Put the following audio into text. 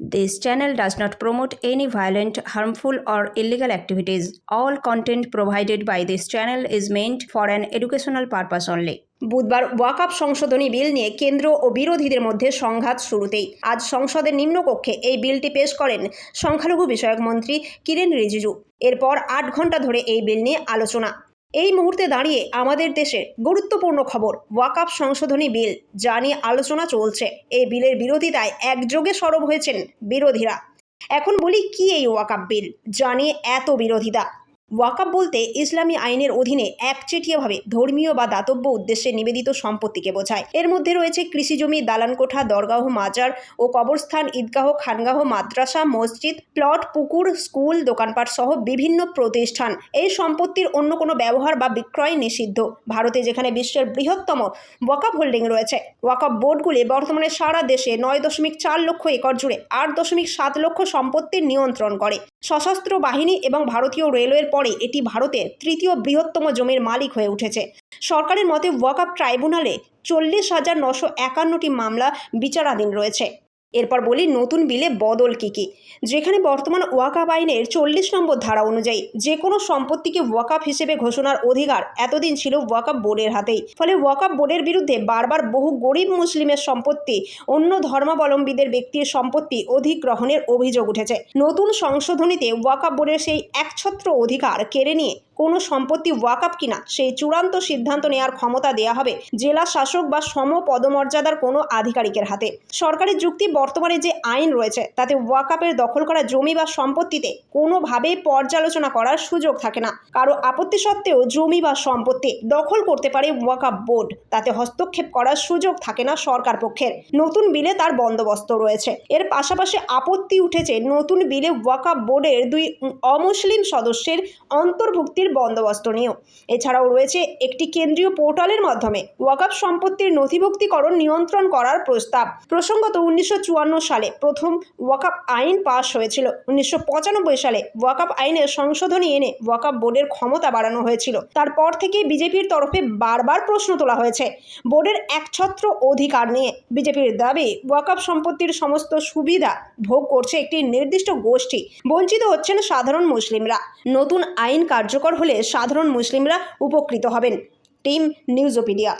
This channel does not promote any violent, harmful, or illegal activities. All content provided by this channel is meant for an educational purpose only. বুধবার ওয়াকআপ সংশোধনী bill নিয়ে কেন্দ্র ও বিরোধীদের মধ্যে সংঘাত শুরুতেই আজ সংসদের নিম্নকক্ষে এই বিলটি পেশ করেন সংখ্যালঘু বিষয়ক মন্ত্রী কিরেন রিজিজু এরপর আট ঘণ্টা ধরে এই বিল নিয়ে আলোচনা এই মুহূর্তে দাঁড়িয়ে আমাদের দেশে গুরুত্বপূর্ণ খবর, ওয়াকআপ সংশোধনী বিল, যা নিয়ে আলোচনা চলছে। এই বিলের বিরোধিতায় একযোগে সরব হয়েছেন বিরোধীরা। এখন বলি কি এই ওয়াকআপ বিল, যা নিয়ে এত বিরোধিতা? ওয়াকআপ বলতে ইসলামী আইনের অধীনে একচেটিয়াভাবে ধর্মীয় বা দাতব্য উদ্দেশ্যে নিবেদিত সম্পত্তিকে বোঝায়। এর মধ্যে রয়েছে কৃষিজমি, দালানকোঠা, দরগাহ, মাজার ও কবরস্থান, ঈদগাহ, খানগাহ, মাদ্রাসা, মসজিদ, প্লট, পুকুর, স্কুল, দোকানপাট সহ বিভিন্ন প্রতিষ্ঠান। এই সম্পত্তির অন্য কোনো ব্যবহার বা বিক্রয় নিষিদ্ধ। ভারতে যেখানে বিশ্বের বৃহত্তম ওয়াকআপ হোল্ডিং রয়েছে ওয়াকআপ বোর্ডগুলি বর্তমানে সারা দেশে নয় দশমিক চার লক্ষ একর জুড়ে আট দশমিক সাত লক্ষ সম্পত্তির নিয়ন্ত্রণ করে। সশস্ত্র বাহিনী এবং ভারতীয় রেলওয়ের পরে এটি ভারতের তৃতীয় বৃহত্তম জমির মালিক হয়ে উঠেছে। সরকারের মতে, ওয়াকআপ ট্রাইব্যুনালে চল্লিশ হাজার নশো একান্নটি মামলা বিচারাধীন রয়েছে। এরপর বলি নতুন বিলে বদল কী কী? যেখানে বর্তমান ওয়াকাপ আইনের চল্লিশ নম্বর ধারা অনুযায়ী যে কোনো সম্পত্তিকে ওয়াকাপ হিসেবে ঘোষণার অধিকার এতদিন ছিল ওয়াকাপ বোর্ডের হাতেই। ফলে ওয়াকাপ বোর্ডের বিরুদ্ধে বারবার বহু গরিব মুসলিমের সম্পত্তি, অন্য ধর্মাবলম্বীদের ব্যক্তির সম্পত্তি অধিগ্রহণের অভিযোগ উঠেছে। নতুন সংশোধনীতে ওয়াকাপ বোর্ডের সেই একছত্র অধিকার কেড়ে নিয়ে কোনো সম্পত্তি ওয়াকআপ কিনা, সেই চূড়ান্ত সিদ্ধান্ত নেওয়ার ক্ষমতা দেওয়া হবে জেলা শাসক বা সম পদমর্যাদার কোনো আধিকারিকের হাতে। সরকারি যুক্তি বর্তমানে যে আইন রয়েছে, তাতে ওয়াকআপের দখল করা জমি বা সম্পত্তিতে কোনোভাবেই পর্যালোচনা করার সুযোগ থাকে না। কারও আপত্তি সত্ত্বেও জমি বা সম্পত্তি দখল করতে পারে ওয়াকআপ বোর্ড তাতে হস্তক্ষেপ করার সুযোগ থাকে না সরকার পক্ষের। নতুন বিলে তার বন্দোবস্ত রয়েছে। এর পাশাপাশি আপত্তি উঠেছে নতুন বিলে ওয়াকআপ বোর্ডের দুই অমুসলিম সদস্যের অন্তর্ভুক্তির বন্দোবস্ত নিয়েও এছাড়াও রয়েছে একটি কেন্দ্রীয় পোর্টালের মাধ্যমে ওয়াকআপ সম্পত্তির নথিভুক্তিকরণ নিয়ন্ত্রণ করার প্রস্তাব। প্রসঙ্গত উনিশশো চুয়ান্ন সালে প্রথম ওয়াকআপ আইন পাশ হয়েছিল। উনিশশো পঁচানব্বই সালে ওয়াকআপ আইনের সংশোধনী এনে ওয়াকআপ বোর্ডের ক্ষমতা বাড়ানো হয়েছিল। তারপর থেকে বিজেপির তরফে বারবার প্রশ্ন তোলা হয়েছে। বোর্ডের একছত্র অধিকার নিয়ে বিজেপির দাবি, ওয়াকআপ সম্পত্তির সমস্ত সুবিধা ভোগ করছে একটি নির্দিষ্ট গোষ্ঠী। বঞ্চিত হচ্ছেন সাধারণ মুসলিমরা। নতুন আইন কার্যকর হলে সাধারণ মুসলিমরা উপকৃত হবেন। Team Newsopedia.